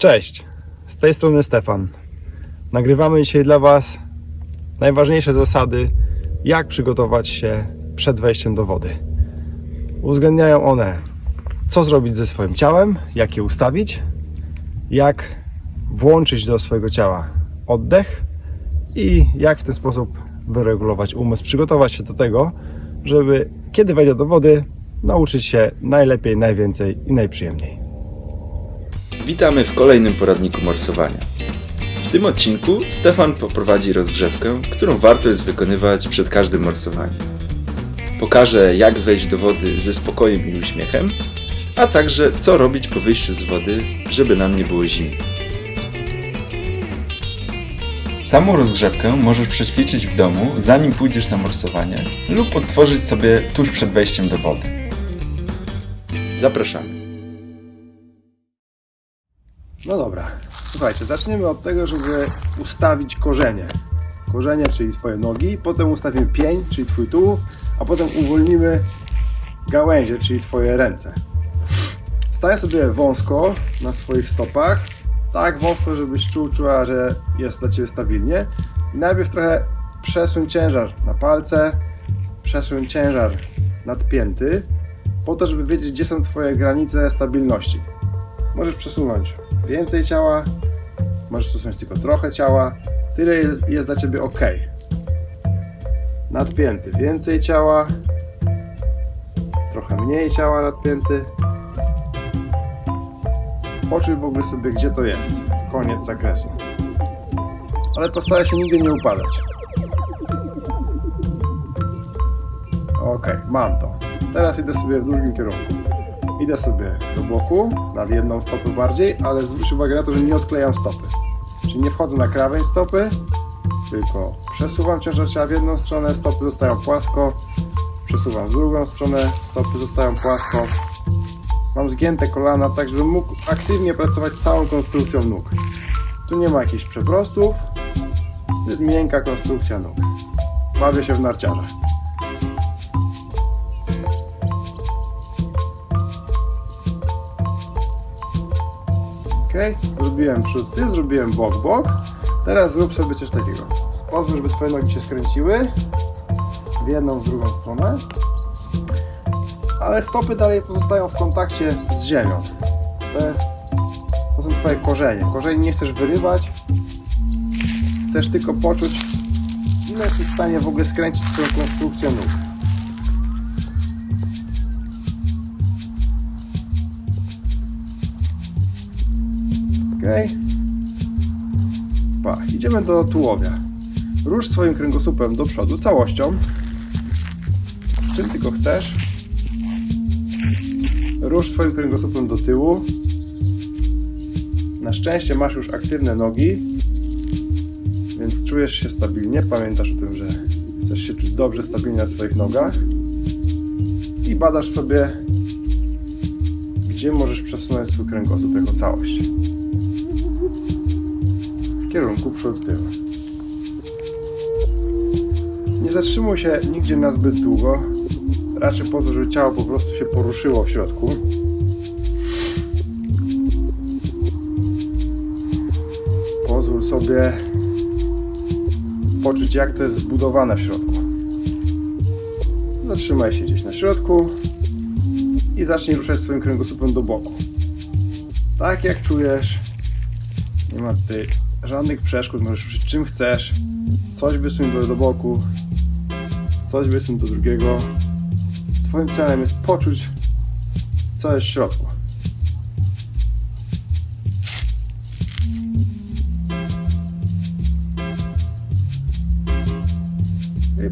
Cześć, z tej strony Stefan. Nagrywamy dzisiaj dla Was najważniejsze zasady, jak przygotować się przed wejściem do wody. Uwzględniają one, co zrobić ze swoim ciałem, jak je ustawić, jak włączyć do swojego ciała oddech i jak w ten sposób wyregulować umysł, przygotować się do tego, żeby kiedy wejdę do wody, nauczyć się najlepiej, najwięcej i najprzyjemniej. Witamy w kolejnym poradniku morsowania. W tym odcinku Stefan poprowadzi rozgrzewkę, którą warto jest wykonywać przed każdym morsowaniem. Pokaże, jak wejść do wody ze spokojem i uśmiechem, a także co robić po wyjściu z wody, żeby nam nie było zimno. Samą rozgrzewkę możesz przećwiczyć w domu, zanim pójdziesz na morsowanie, lub odtworzyć sobie tuż przed wejściem do wody. Zapraszamy. No dobra, słuchajcie, zaczniemy od tego, żeby ustawić korzenie. Korzenie, czyli Twoje nogi, potem ustawimy pień, czyli Twój tułów, a potem uwolnimy gałęzie, czyli Twoje ręce. Staję sobie wąsko na swoich stopach, tak wąsko, żebyś czuł, czuła, że jest dla Ciebie stabilnie. I najpierw trochę przesuń ciężar na palce, przesuń ciężar nadpięty, po to, żeby wiedzieć, gdzie są Twoje granice stabilności. Możesz przesunąć więcej ciała, możesz przesunąć tylko trochę ciała, tyle jest, jest dla Ciebie ok. Nadpięty, więcej ciała, trochę mniej ciała nadpięty. Poczuj w ogóle sobie, gdzie to jest. Koniec zakresu. Ale postaraj się nigdy nie upadać. Ok, mam to. Teraz idę sobie w drugim kierunku. Idę sobie do boku, nad jedną stopę bardziej, ale zwróć uwagę na to, że nie odklejam stopy. Czyli nie wchodzę na krawędź stopy, tylko przesuwam ciężar ciała w jedną stronę, stopy zostają płasko, przesuwam w drugą stronę, stopy zostają płasko. Mam zgięte kolana, tak żebym mógł aktywnie pracować całą konstrukcją nóg. Tu nie ma jakichś przeprostów, jest miękka konstrukcja nóg. Bawię się w narciarza. Zrobiłem przód zrobiłem bok bok. Teraz zrób sobie coś takiego. Pozwól, żeby twoje nogi się skręciły w jedną, w drugą stronę. Ale stopy dalej pozostają w kontakcie z ziemią. To, są twoje korzenie. Korzeni nie chcesz wyrywać. Chcesz tylko poczuć, ile jesteś w stanie w ogóle skręcić swoją konstrukcję nóg. Ok. Pa, idziemy do tułowia. Rusz swoim kręgosłupem do przodu całością. Czym tylko chcesz. Rusz swoim kręgosłupem do tyłu. Na szczęście masz już aktywne nogi, więc czujesz się stabilnie. Pamiętasz o tym, że chcesz się czuć dobrze, stabilnie na swoich nogach. I badasz sobie, gdzie możesz przesunąć swój kręgosłup jako całość kierunku przód tył. Nie zatrzymuj się nigdzie na zbyt długo. Raczej pozwól, żeby ciało po prostu się poruszyło w środku. Pozwól sobie poczuć, jak to jest zbudowane w środku. Zatrzymaj się gdzieś na środku i zacznij ruszać swoim kręgosłupem do boku. Tak jak czujesz, nie ma tutaj żadnych przeszkód, możesz ruszyć czym chcesz. Coś wysuń do, do boku, coś wysuń do drugiego. Twoim celem jest poczuć, co jest w środku.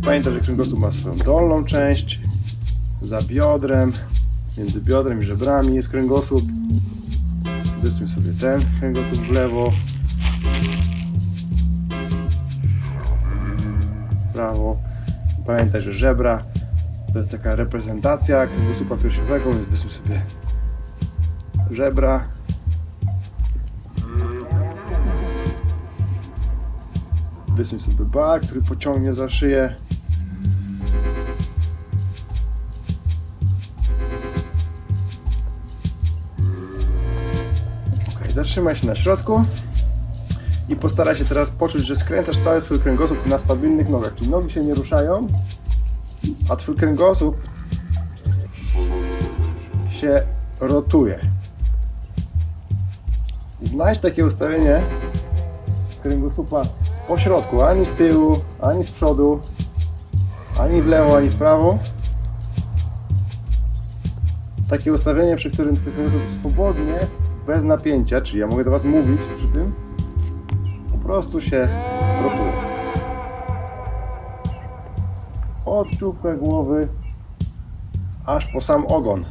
Pamiętaj, że kręgosłup ma swoją dolną część, za biodrem, między biodrem i żebrami jest kręgosłup. Wysuń sobie ten kręgosłup w lewo, prawo. Pamiętaj, że żebra to jest taka reprezentacja kręgosłupa piersiowego, więc wysuń sobie żebra. Wysuń sobie bar, który pociągnie za szyję. Ok, zatrzymaj się na środku i postaraj się teraz poczuć, że skręcasz cały swój kręgosłup na stabilnych nogach, czyli nogi się nie ruszają, a twój kręgosłup się rotuje. Znajdź takie ustawienie kręgosłupa po środku, ani z tyłu, ani z przodu, ani w lewo, ani w prawo. Takie ustawienie, przy którym twój kręgosłup swobodnie, bez napięcia, czyli ja mogę do Was mówić przy tym, prostu się rotuje. Od czubka głowy aż po sam ogon.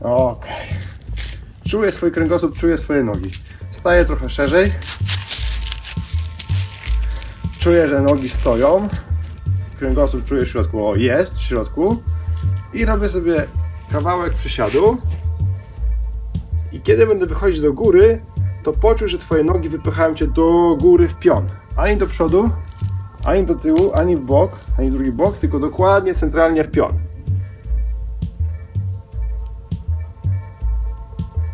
Okej. Czuję swój kręgosłup, czuję swoje nogi. Staję trochę szerzej. Czuję, że nogi stoją. Kręgosłup czuję w środku. O, jest w środku. I robię sobie kawałek przysiadu. I kiedy będę wychodzić do góry, to poczuj, że twoje nogi wypychają cię do góry w pion. Ani do przodu, ani do tyłu, ani w bok, ani w drugi bok, tylko dokładnie centralnie w pion.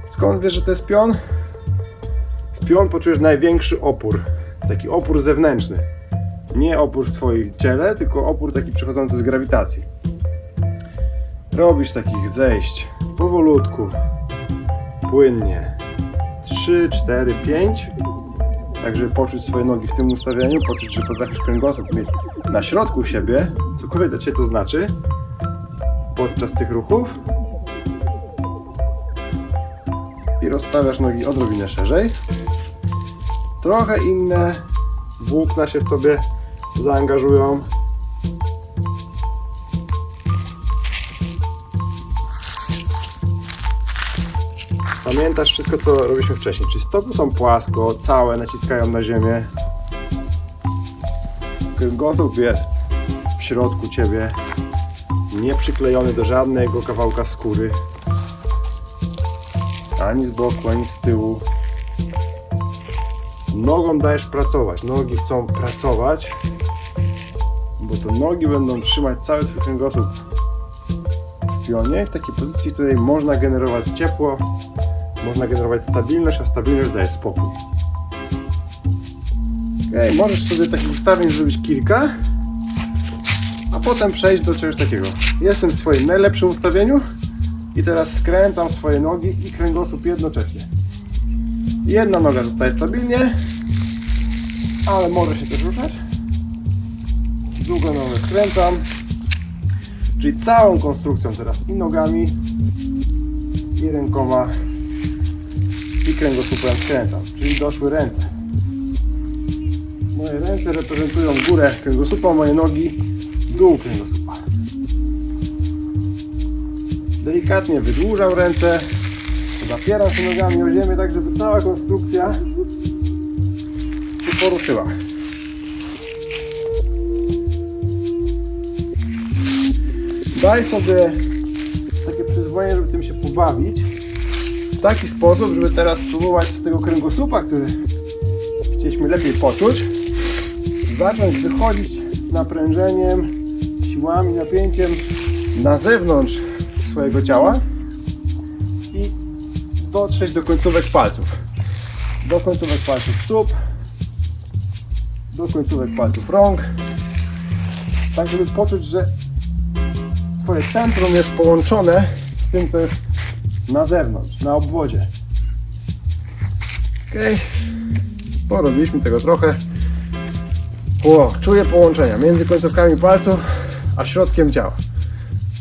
Skąd wiesz, że to jest pion? W pion poczujesz największy opór. Taki opór zewnętrzny. Nie opór w twoim ciele, tylko opór taki przechodzący z grawitacji. Robisz takich zejść powolutku, płynnie. 3, 4, 5. Tak, żeby poczuć swoje nogi w tym ustawieniu, poczuć, że potrafisz kręgosłup mieć na środku siebie, cokolwiek dla Ciebie to znaczy, podczas tych ruchów. I rozstawiasz nogi odrobinę szerzej. Trochę inne włókna się w Tobie zaangażują. Pamiętasz wszystko, co robiliśmy wcześniej, czyli stopy są płasko, całe, naciskają na ziemię. Kręgosłup jest w środku Ciebie, nie przyklejony do żadnego kawałka skóry. Ani z boku, ani z tyłu. Nogą dajesz pracować, nogi chcą pracować, bo to nogi będą trzymać cały Twój kręgosłup w pionie, w takiej pozycji, w której można generować ciepło, można generować stabilność, a stabilność daje spokój. Możesz sobie takich ustawień zrobić kilka, a potem przejść do czegoś takiego. Jestem w swoim najlepszym ustawieniu i teraz skręcam swoje nogi i kręgosłup jednocześnie. Jedna noga zostaje stabilnie, ale może się też ruszać. Drugą nogę skręcam, czyli całą konstrukcją teraz i nogami, i rękoma, i kręgosłupem skręcam, czyli doszły ręce. Moje ręce reprezentują górę kręgosłupa, moje nogi dół kręgosłupa. Delikatnie wydłużam ręce, zapieram się nogami o ziemię, tak żeby cała konstrukcja się poruszyła. Daj sobie takie przyzwolenie, żeby tym się pobawić w taki sposób, żeby teraz spróbować z tego kręgosłupa, który chcieliśmy lepiej poczuć, zacząć wychodzić naprężeniem, siłami, napięciem na zewnątrz swojego ciała i dotrzeć do końcówek palców. Do końcówek palców stóp, do końcówek palców rąk, tak żeby poczuć, że Twoje centrum jest połączone z tym, co jest na zewnątrz, na obwodzie. Ok, porobiliśmy tego trochę. O, czuję połączenia między końcówkami palców a środkiem ciała.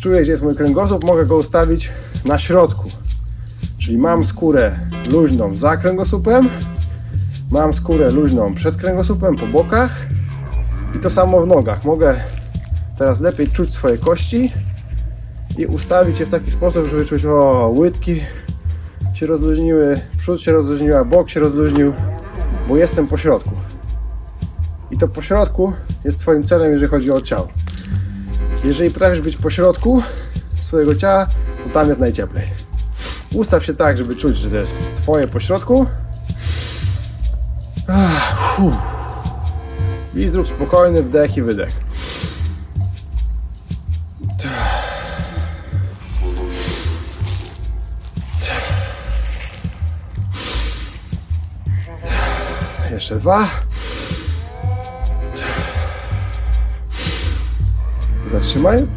Czuję, gdzie jest mój kręgosłup, mogę go ustawić na środku. Czyli mam skórę luźną za kręgosłupem, mam skórę luźną przed kręgosłupem, po bokach i to samo w nogach. Mogę teraz lepiej czuć swoje kości i ustawić je w taki sposób, żeby czuć, o, łydki się rozluźniły, przód się rozluźniła, bok się rozluźnił, bo jestem po środku. I to po środku jest Twoim celem, jeżeli chodzi o ciało. Jeżeli potrafisz być po środku swojego ciała, to tam jest najcieplej. Ustaw się tak, żeby czuć, że to jest Twoje po środku. Ach, fu. I zrób spokojny wdech i wydech. Jeszcze dwa. Zatrzymaj.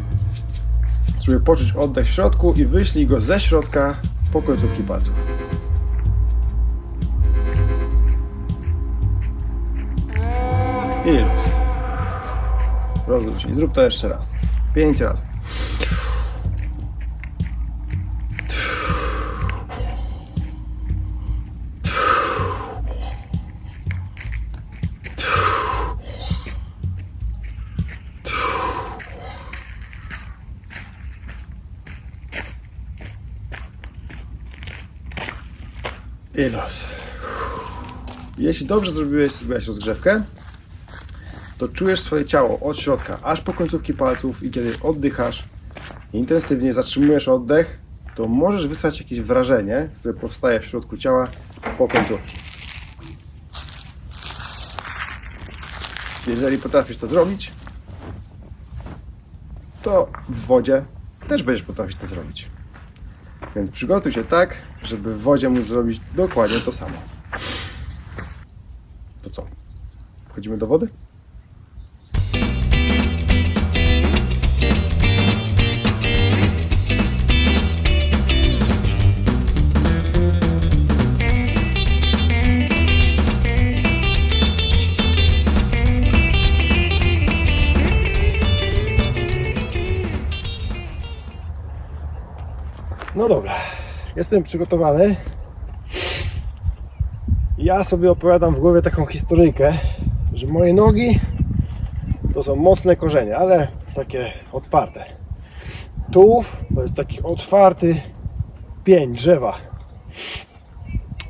Spróbuj poczuć oddech w środku i wyślij go ze środka po końcówki palców. I luz. Rozluź się. I zrób to jeszcze raz. Pięć razy. I los. Jeśli dobrze zrobiłeś, zrobiłeś rozgrzewkę, to czujesz swoje ciało od środka aż po końcówki palców i kiedy oddychasz, intensywnie zatrzymujesz oddech, to możesz wysłać jakieś wrażenie, które powstaje w środku ciała po końcówki. Jeżeli potrafisz to zrobić, to w wodzie też będziesz potrafić to zrobić. Więc przygotuj się tak, żeby w wodzie móc zrobić dokładnie to samo. To co? Wchodzimy do wody? No dobra, jestem przygotowany. Ja sobie opowiadam w głowie taką historyjkę, że moje nogi to są mocne korzenie, ale takie otwarte. Tułów to jest taki otwarty pień drzewa.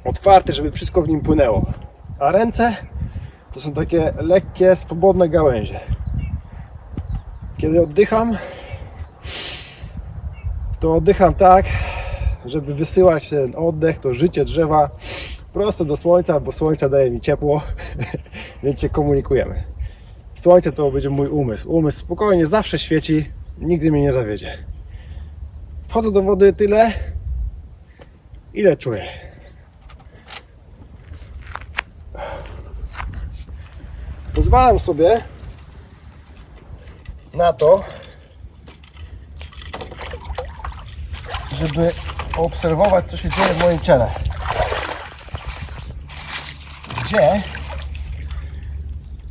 Otwarty, żeby wszystko w nim płynęło. A ręce to są takie lekkie, swobodne gałęzie. Kiedy oddycham, to oddycham tak, żeby wysyłać ten oddech, to życie drzewa prosto do słońca, bo słońce daje mi ciepło, więc się komunikujemy. Słońce to będzie mój umysł. Umysł spokojnie zawsze świeci, nigdy mnie nie zawiedzie. Wchodzę do wody tyle, ile czuję. Pozwalam sobie na to, żeby obserwować, co się dzieje w moim ciele. Gdzie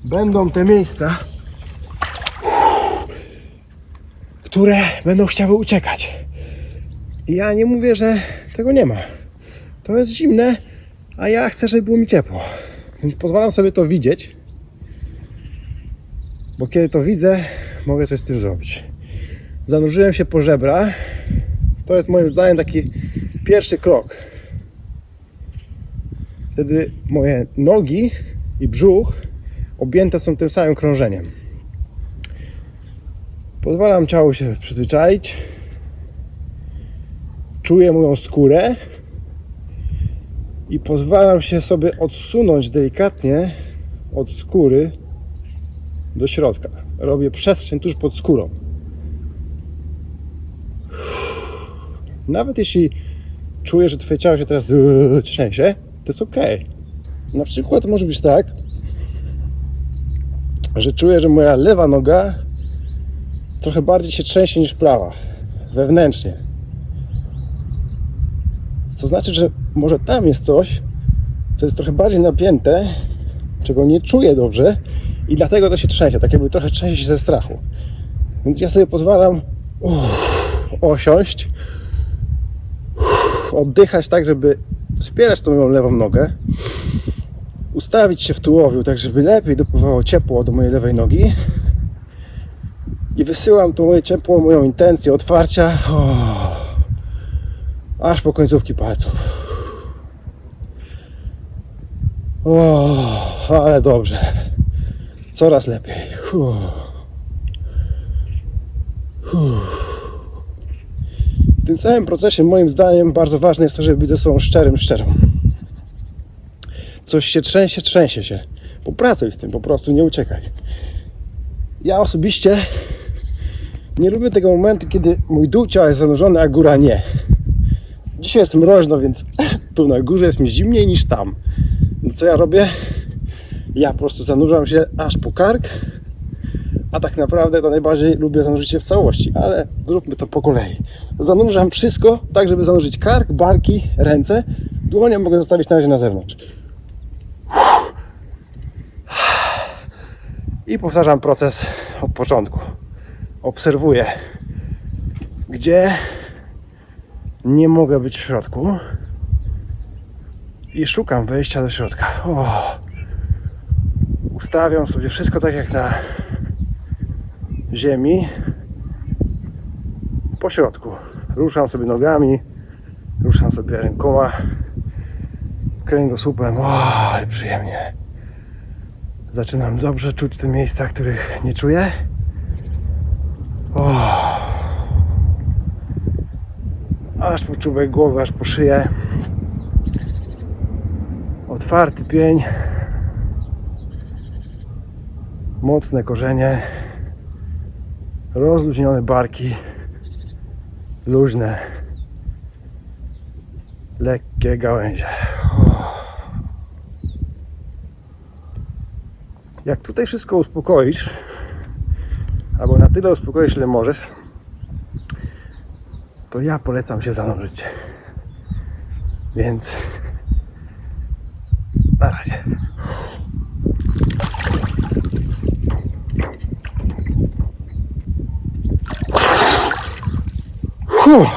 będą te miejsca, które będą chciały uciekać. I ja nie mówię, że tego nie ma. To jest zimne, a ja chcę, żeby było mi ciepło. Więc pozwalam sobie to widzieć, bo kiedy to widzę, mogę coś z tym zrobić. Zanurzyłem się po żebra to jest moim zdaniem taki pierwszy krok. Wtedy moje nogi i brzuch objęte są tym samym krążeniem. Pozwalam ciału się przyzwyczaić. Czuję moją skórę i pozwalam się sobie odsunąć delikatnie od skóry do środka. Robię przestrzeń tuż pod skórą. Nawet jeśli czujesz, że twoje ciało się teraz yy, trzęsie, to jest ok. Na przykład może być tak, że czuję, że moja lewa noga trochę bardziej się trzęsie niż prawa, wewnętrznie. Co znaczy, że może tam jest coś, co jest trochę bardziej napięte, czego nie czuję dobrze i dlatego to się trzęsie, tak jakby trochę trzęsie się ze strachu. Więc ja sobie pozwalam uff, osiąść, oddychać tak, żeby wspierać tą moją lewą nogę, ustawić się w tułowiu, tak żeby lepiej dopływało ciepło do mojej lewej nogi i wysyłam to moje ciepło, moją intencję otwarcia aż po końcówki palców. O, ale dobrze. Coraz lepiej. Uff. Uff. Tym całym procesie moim zdaniem bardzo ważne jest to, żeby być ze sobą szczerym, szczerą. Coś się trzęsie, trzęsie się. Popracuj z tym, po prostu nie uciekaj. Ja osobiście nie lubię tego momentu, kiedy mój dół ciała jest zanurzony, a góra nie. Dzisiaj jest mroźno, więc tu na górze jest mi zimniej niż tam. Więc co ja robię? Ja po prostu zanurzam się aż po kark, a tak naprawdę to najbardziej lubię zanurzyć się w całości, ale zróbmy to po kolei. Zanurzam wszystko tak, żeby zanurzyć kark, barki, ręce. Dłonie mogę zostawić na razie na zewnątrz. I powtarzam proces od początku. Obserwuję, gdzie nie mogę być w środku i szukam wejścia do środka. O, ustawiam sobie wszystko tak jak na ziemi po środku. Ruszam sobie nogami, ruszam sobie rękoma, kręgosłupem. O, ale przyjemnie. Zaczynam dobrze czuć te miejsca, których nie czuję. O. Aż po czubek głowy, aż po szyję. Otwarty pień. Mocne korzenie. Rozluźnione barki. Luźne. Lekkie gałęzie. Jak tutaj wszystko uspokoisz, albo na tyle uspokoisz, ile możesz, to ja polecam się zanurzyć. Więc na razie. Fuh.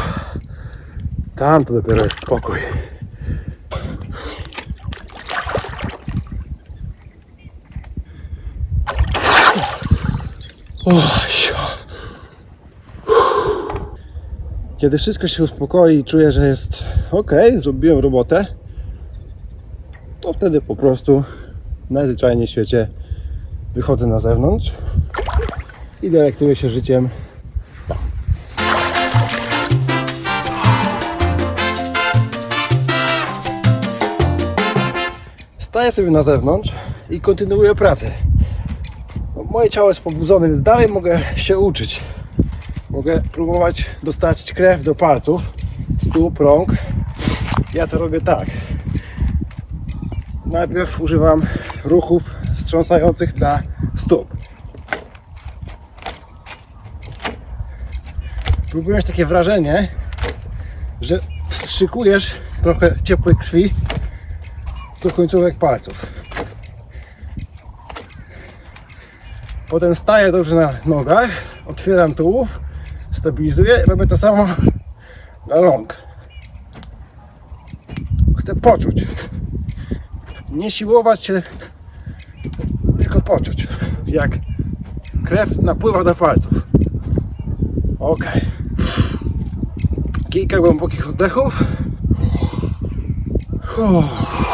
Tam to dopiero jest spokój. O, sio. Kiedy wszystko się uspokoi i czuję, że jest ok, zrobiłem robotę, to wtedy po prostu najzwyczajniej w świecie wychodzę na zewnątrz i delektuję się życiem Staję sobie na zewnątrz i kontynuuję pracę. No, Moje ciało jest pobudzone, więc dalej mogę się uczyć. Mogę próbować dostarczyć krew do palców, stóp, rąk. Ja to robię tak. Najpierw używam ruchów wstrząsających dla stóp. Próbuję mieć takie wrażenie, że wstrzykujesz trochę ciepłej krwi do końcówek palców. Potem staję dobrze na nogach, otwieram tułów, stabilizuję, robię to samo dla rąk. Chcę poczuć. Nie siłować się, tylko poczuć, jak krew napływa do palców. Ok. Kilka głębokich oddechów. Uff.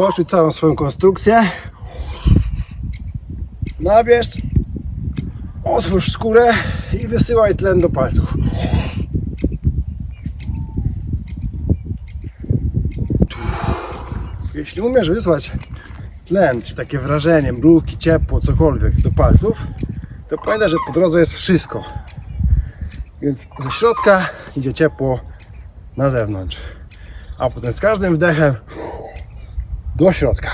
Poczuć całą swoją konstrukcję. Nabierz, otwórz skórę i wysyłaj tlen do palców. Jeśli umiesz wysłać tlen, czy takie wrażenie, mrówki, ciepło, cokolwiek do palców, to pamiętaj, że po drodze jest wszystko. Więc ze środka idzie ciepło na zewnątrz. A potem z każdym wdechem do środka.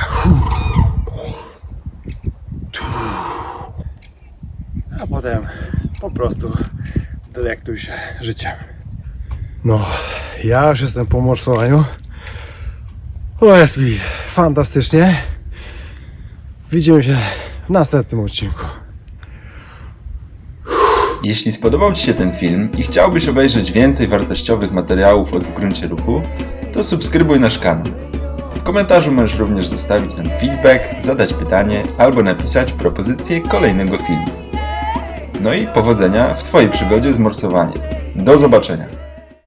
A potem po prostu delektuj się życiem. No, ja już jestem po morsowaniu. O, jest mi fantastycznie. Widzimy się w następnym odcinku. Jeśli spodobał Ci się ten film i chciałbyś obejrzeć więcej wartościowych materiałów o dwugruncie ruchu, to subskrybuj nasz kanał. Komentarzu możesz również zostawić nam feedback, zadać pytanie albo napisać propozycję kolejnego filmu. No i powodzenia w Twojej przygodzie z morsowaniem. Do zobaczenia!